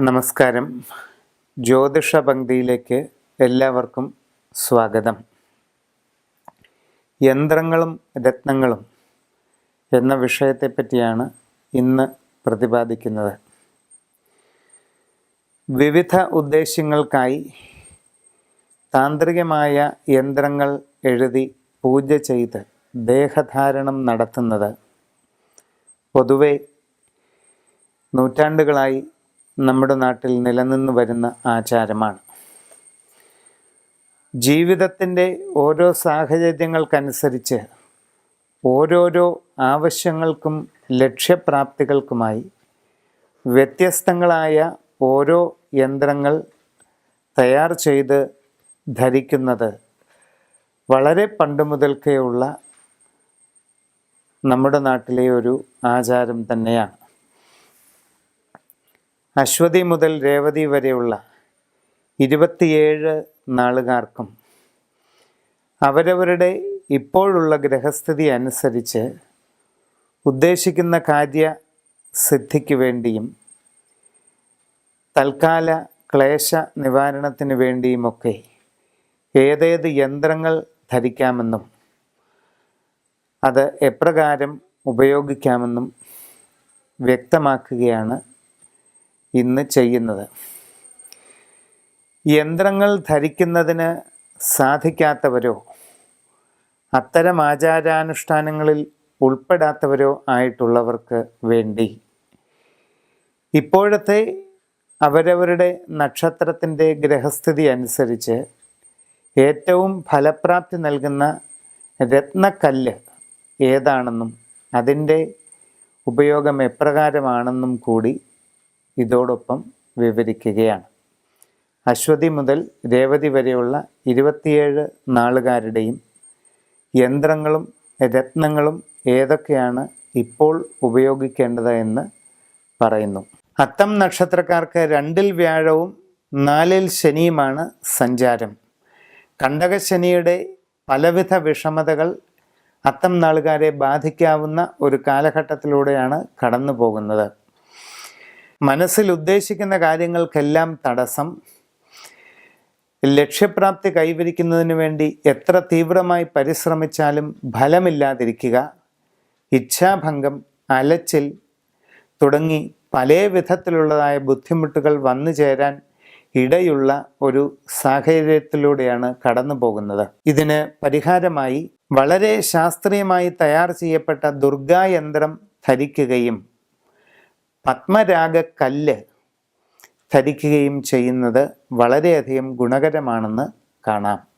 നമസ്കാരം. ജ്യോതിഷ പങ്ക്തിയിലേക്ക് എല്ലാവർക്കും സ്വാഗതം. യന്ത്രങ്ങളും രത്നങ്ങളും എന്ന വിഷയത്തെപ്പറ്റിയാണ് ഇന്ന് പ്രതിപാദിക്കുന്നത്. വിവിധ ഉദ്ദേശ്യങ്ങൾക്കായി താന്ത്രികമായ യന്ത്രങ്ങൾ എഴുതി പൂജ ചെയ്ത് ദേഹധാരണം നടത്തുന്നത് പൊതുവെ നൂറ്റാണ്ടുകളായി നമ്മുടെ നാട്ടിൽ നിലനിന്ന് വരുന്ന ആചാരമാണ്. ജീവിതത്തിന്റെ ഓരോ സാഹചര്യങ്ങൾക്കനുസരിച്ച് ഓരോരോ ആവശ്യങ്ങൾക്കും ലക്ഷ്യപ്രാപ്തികൾക്കുമായി വ്യത്യസ്തങ്ങളായ ഓരോ യന്ത്രങ്ങൾ തയ്യാർ ചെയ്ത് ധരിക്കുന്നത് വളരെ പണ്ട് മുതൽക്കേ ഉള്ള നമ്മുടെ നാട്ടിലെ ഒരു ആചാരം തന്നെയാണ്. അശ്വതി മുതൽ രേവതി വരെയുള്ള ഇരുപത്തിയേഴ് നാളുകാർക്കും അവരവരുടെ ഇപ്പോഴുള്ള ഗ്രഹസ്ഥിതി അനുസരിച്ച് ഉദ്ദേശിക്കുന്ന കാര്യ സിദ്ധിക്ക് വേണ്ടിയും തൽക്കാല ക്ലേശ നിവാരണത്തിന് വേണ്ടിയുമൊക്കെ ഏതേത് യന്ത്രങ്ങൾ ധരിക്കാമെന്നും അത് എപ്രകാരം ഉപയോഗിക്കാമെന്നും വ്യക്തമാക്കുകയാണ് ഇന്ന് ചെയ്യുന്നത്. യന്ത്രങ്ങൾ ധരിക്കുന്നതിന് സാധിക്കാത്തവരോ അത്തരം ആചാരാനുഷ്ഠാനങ്ങളിൽ ഉൾപ്പെടാത്തവരോ ആയിട്ടുള്ളവർക്ക് വേണ്ടി ഇപ്പോഴത്തെ അവരവരുടെ നക്ഷത്രത്തിന്റെ ഗ്രഹസ്ഥിതി അനുസരിച്ച് ഏറ്റവും ഫലപ്രാപ്തി നൽകുന്ന രത്നക്കല്ല് ഏതാണെന്നും അതിന്റെ ഉപയോഗം എപ്രകാരമാണെന്നും കൂടി ഇതോടൊപ്പം വിവരിക്കുകയാണ്. അശ്വതി മുതൽ രേവതി വരെയുള്ള ഇരുപത്തിയേഴ് നാളുകാരുടെയും യന്ത്രങ്ങളും രത്നങ്ങളും ഏതൊക്കെയാണ് ഇപ്പോൾ ഉപയോഗിക്കേണ്ടത് എന്ന് പറയുന്നു. അത്തം നക്ഷത്രക്കാർക്ക് രണ്ടിൽ വ്യാഴവും നാലിൽ ശനിയുമാണ് സഞ്ചാരം. കണ്ടകശനിയുടെ പലവിധ വിഷമതകൾ അത്തം നാളുകാരെ ബാധിക്കാവുന്ന ഒരു കാലഘട്ടത്തിലൂടെയാണ് കടന്നു പോകുന്നത് മനസ്സിൽ ഉദ്ദേശിക്കുന്ന കാര്യങ്ങൾക്കെല്ലാം തടസ്സം. ലക്ഷ്യപ്രാപ്തി കൈവരിക്കുന്നതിന് വേണ്ടി എത്ര തീവ്രമായി പരിശ്രമിച്ചാലും ഫലമില്ലാതിരിക്കുക. ഇച്ഛാഭംഗം അലച്ചിൽ തുടങ്ങി പല വിധത്തിലുള്ളതായ ബുദ്ധിമുട്ടുകൾ വന്നു ചേരാൻ ഇടയുള്ള ഒരു സാഹചര്യത്തിലൂടെയാണ് കടന്നു പോകുന്നത്. ഇതിന് പരിഹാരമായി വളരെ ശാസ്ത്രീയമായി തയ്യാർ ചെയ്യപ്പെട്ട ദുർഗായന്ത്രം ധരിക്കുകയും പത്മരാഗ കല്ല് ധരിക്കുകയും ചെയ്യുന്നത് വളരെയധികം ഗുണകരമാണെന്ന് കാണാം.